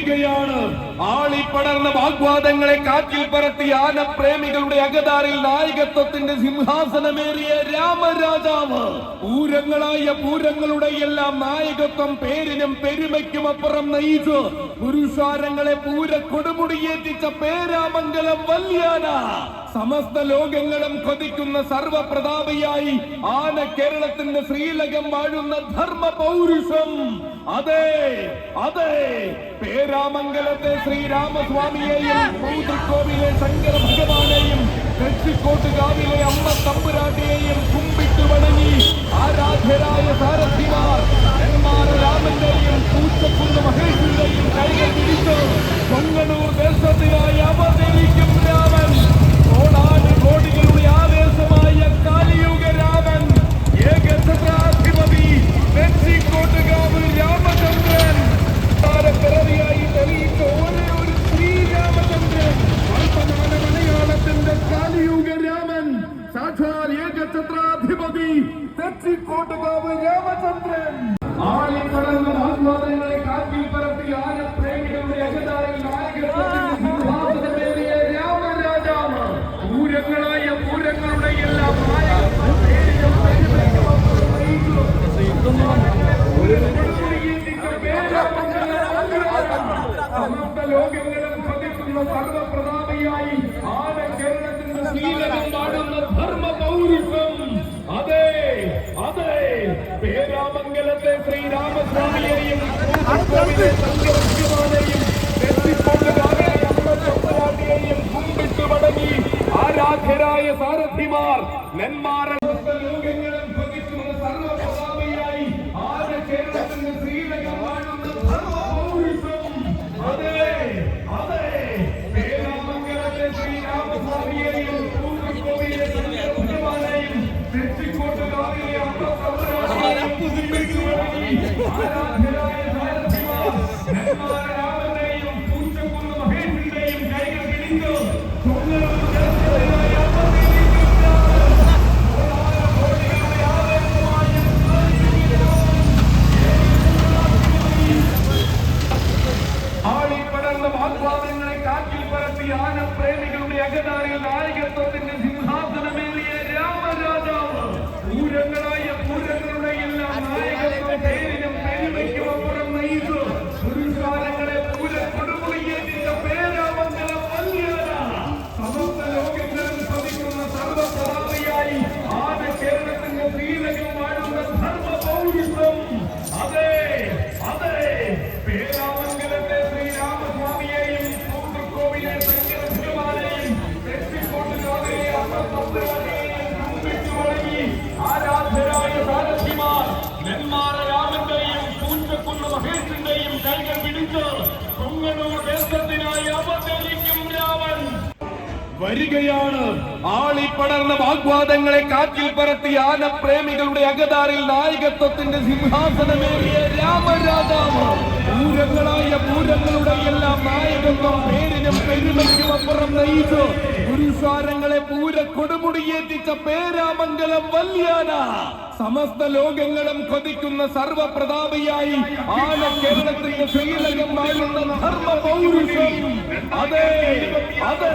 വരികയാണ്. ആളിപ്പടർന്ന വാഗ്വാദങ്ങളെ കാറ്റിൽ പറത്തി ആനപ്രേമികളുടെ അകതാറിൽ നായകത്വത്തിന്റെ സിംഹാസനമേറിയ രാമരാജാവ്. പൂരങ്ങളായ പൂരങ്ങളുടെ എല്ലാം നായകത്വം പേരിനും പെരുമയ്ക്കും അപ്പുറം നയിച്ചു. പുരുഷാരങ്ങളെ പൂര കൊടുമുടിയേറ്റിച്ച പേരാമംഗലം വല്യാന. സമസ്ത ലോകങ്ങളും കൊതിക്കുന്ന സർവപ്രതാപിയായി ആന കേരളത്തിന്റെ ശ്രീലകം വാഴുന്ന ധർമ്മ പൗരുഷം അതെ അതെ. പേരാമംഗലത്തെ ശ്രീരാമസ്വാമിയെയും പൂതൃക്കോവിലെ ശങ്കര ഭഗവാനെയും തെച്ചിക്കോട്ടുകാവിലെ അമ്മ തമ്പുരാട്ടിയെയും കുമ്പിട്ട് വണങ്ങി ആരാധ്യരായ സാരഥിമാർ രാമന്റെയും പൂച്ചക്കുന്ന് മഹേഷിന്റെയും കൈകൾ പിടിച്ച് കൊങ്ങണൂർ ദേശത്തിനായി അവതരിക്കും രാമൻ കോടാനു കോടികളുടെ ആവേശമായ കാലിയുഗ രാമൻ ഏകഛത്രാധിപതി തെച്ചിക്കോട്ടുകാവ് രാമചന്ദ്രൻ പിറവിയായി തെളിയിച്ച ഒരേ ഒരു ശ്രീരാമചന്ദ്രൻ വർത്തമാന മലയാളത്തിന്റെ കാലിയുഗ രാമൻ സാക്ഷാൽ ഏകഛത്രാധിപതി തെച്ചിക്കോട്ടുകാവ് രാമചന്ദ്രൻ. ആളിക്കടന്ന ആസ്വാദനങ്ങളെ കാറ്റിൽ പറത്തി അകതാറിൽ നായകത്വത്തിന്റെ സിംഹാസനമേറിയ രാമരാജാവ്. പൂരങ്ങളായ പൂരങ്ങളുടെ എല്ലാം ലോകങ്ങളും പതിക്കുന്ന സർവപ്രതാപിയായി ആന കേരളത്തിന്റെ ശ്രീലകം അമ്മച്ചമ്പരാട്ടിയെയും കുമ്പിട്ട് മടങ്ങി ആരാധ്യരായ സാരഥിമാർ. നെന്മാറ ലോകങ്ങളും ഭജിക്കുന്ന സർവപ്രതാപിയായി ആന കേരളത്തിന്റെ ശ്രീലകം വാഴുന്ന ധർമ്മ പൗരുഷം അതെ. അതെ പേരാമംഗലത്തെ ശ്രീരാമസ്വാമിയെയും പൂർവകോവിലെ ഭഗവാനെയും തെച്ചിക്കോട്ടുകാവിലെ അമ്മത്തമ്പുരാനെയും കുതിപ്പിച്ചു ハハハハ! വരികയാണ്. ആളിപ്പടർന്ന വാഗ്വാദങ്ങളെ കാറ്റിൽ പറത്തി ആനപ്രേമികളുടെ അകതാറിൽ നായകത്വത്തിന്റെ സിംഹാസനമേറിയ രാമരാജാവ്. പൂരങ്ങളായ പൂരങ്ങളുടെ എല്ലാം നായകത്വം പേരിനും പെരുമയ്ക്കും അപ്പുറം നയിച്ചു. പുരുഷാരങ്ങളെ പൂര കൊടുമുടിയേറ്റിച്ച പേരാമംഗലം വല്യാന. സമസ്ത ലോകങ്ങളും കൊതിക്കുന്ന സർവപ്രതാപിയായി ആന കേരളത്തിന്റെ ശ്രീലകം വാഴുന്ന ധർമ്മ പൗരുഷം അതെ അതെ.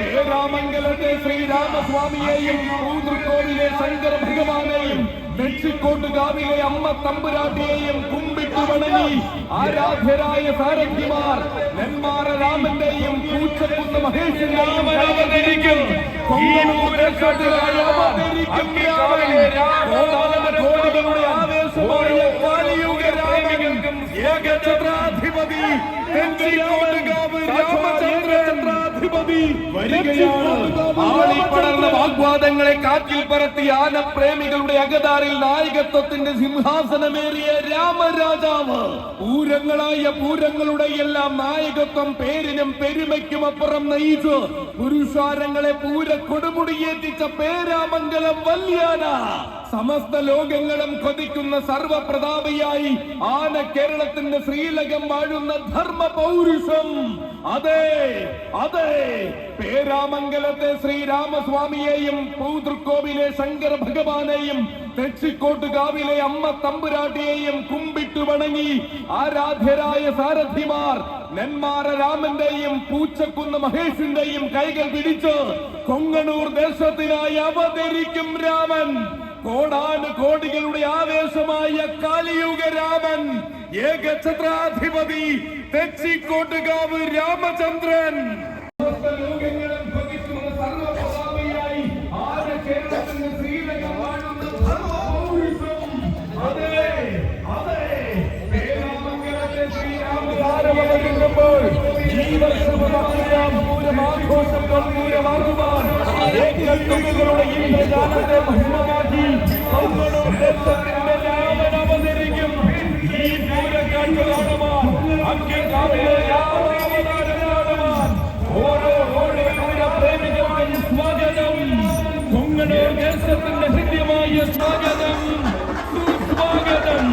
പേരാമംഗലത്തെ ശ്രീരാമസ്വാമിയെയും പൂതൃക്കോവിലെ ശങ്കര ഭഗവാനെയും തെച്ചിക്കോട്ടുകാവിലെ അമ്മ തമ്പുരാട്ടിയെയും കുമ്പിട്ട് വണങ്ങി ആരാധ്യരായ സാരഥിമാർ നെന്മാറ രാമന്റെയും പൂച്ചക്കുന്ന് മഹേഷിന്റെയും അവതരിക്കും രാമൻ കോടികളുടെ ആവേശമായ കാലിയുഗ രാമൻ ഏകഛത്രാധിപതി തെച്ചിക്കോട്ടുകാവ് വരികയാണ്. വാഗ്വാദങ്ങളെ കാറ്റിൽ പറത്തി ആനപ്രേമികളുടെ അകതാറിൽ നായകത്വത്തിന്റെ സിംഹാസനമേറിയ രാമരാജാവ്. പൂരങ്ങളായ പൂരങ്ങളുടെ എല്ലാം നായകത്വം പേരിനും പെരുമയ്ക്കും അപ്പുറം നയിച്ചു. പുരുഷാരങ്ങളെ പൂര കൊടുമുടിയേറ്റിച്ച പേരാമംഗലം വല്യാന. സമസ്ത ലോകങ്ങളും കൊതിക്കുന്ന സർവപ്രതാപിയായി ആന കേരളത്തിന്റെ ശ്രീലകം വാഴുന്ന ധർമ്മ പൗരുഷം അതെ അതെ. പേരാമംഗലത്തെ ശ്രീരാമസ്വാമിയെയും പൂതൃക്കോവിലെ ശങ്കര ഭഗവാനെയും തെച്ചിക്കോട്ടുകാവിലെ അമ്മ തമ്പുരാട്ടിയെയും കുമ്പിട്ടു വണങ്ങി ആരാധ്യരായ സാരഥിമാർ നെന്മാറ രാമന്റെയും പൂച്ചക്കുന്ന് മഹേഷിന്റെയും കൈകൾ പിടിച്ച് കൊങ്ങണൂർ ദേശത്തിനായി അവതരിക്കും രാമൻ. കോടാനു കോടികളുടെ ആവേശമായ കാലിയുഗ രാമൻ ഏകഛത്രാധിപതി തെച്ചിക്കോട്ടുകാവ് രാമചന്ദ്രൻ. ഈ വർഷം ആഘോഷം ആഘോഷങ്ങൾ പൂരമാകുവാൻ ഏകത്തുകളുടെ ഇന്ദ്രജാലത്തെ മഹിമമാക്കി അവതരിക്കും. ഈ അഗ്നികാവിലെ രാമാവതാരം കാണുവാൻ ഓരോ ഓരോ പ്രേമികൾക്കും സ്വാഗതം. കൊങ്ങണൂർ ദേശത്തിന്റെ ഹൃദ്യമായ സ്വാഗതം. സുസ്വാഗതം.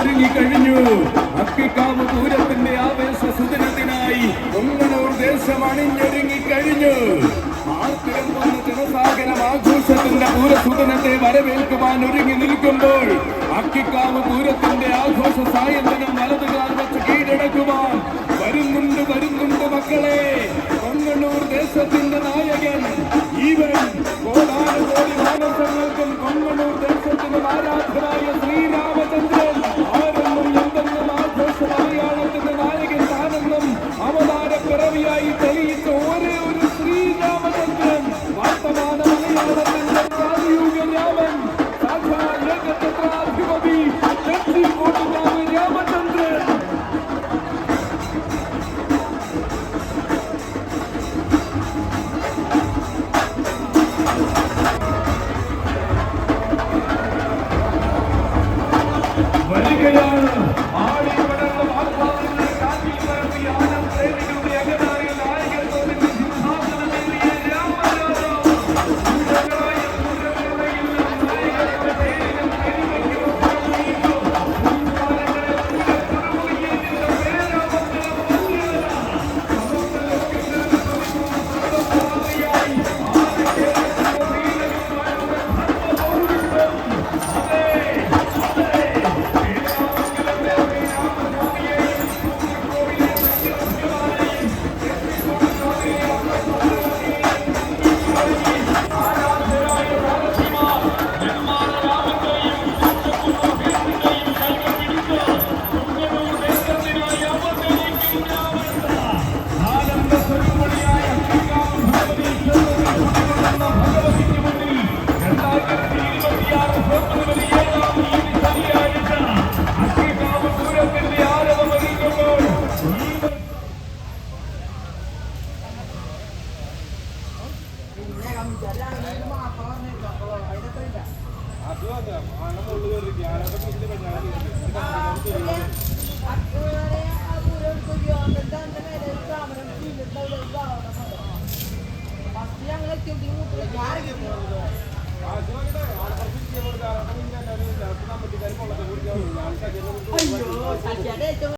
ഒരുങ്ങി കഴിഞ്ഞു. അക്കിക്കാവ് പൂരത്തിന്റെ ആവേശ സുദിനത്തിനായി കൊങ്ങണൂർ ദേശം അണിഞ്ഞൊരുങ്ങി കഴിഞ്ഞു. ആഘോഷത്തിന്റെ പൂരസുദിനത്തെ വരവേൽക്കുവാൻ ഒരുങ്ങി നിൽക്കുമ്പോൾ അക്കിക്കാവ് പൂരത്തിന്റെ ആഘോഷ സായന്തനം വലതുകാൽ വെച്ച് കീഴടക്കുവാൻ വരുന്നുണ്ട് വരുന്നുണ്ട് മക്കളെ. കൊങ്ങണ്ണൂർ ദേശത്തിന്റെ നായകൻ ഈവൻ കോടാനുകോടി മാനസങ്ങൾക്കും കൊങ്ങണ്ണൂർ ദേശത്തിന്റെ ആരാധനായ ശ്രീരാമചന്ദ്രൻ